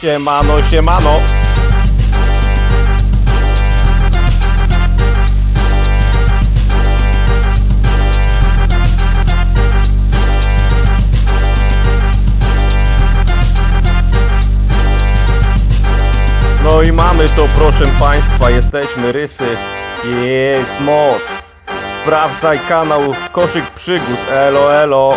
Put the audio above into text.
Siemano, siemano. No i mamy to, proszę Państwa, jesteśmy rysy. Jest moc. Sprawdzaj kanał Koszyk Przygód. Elo, elo.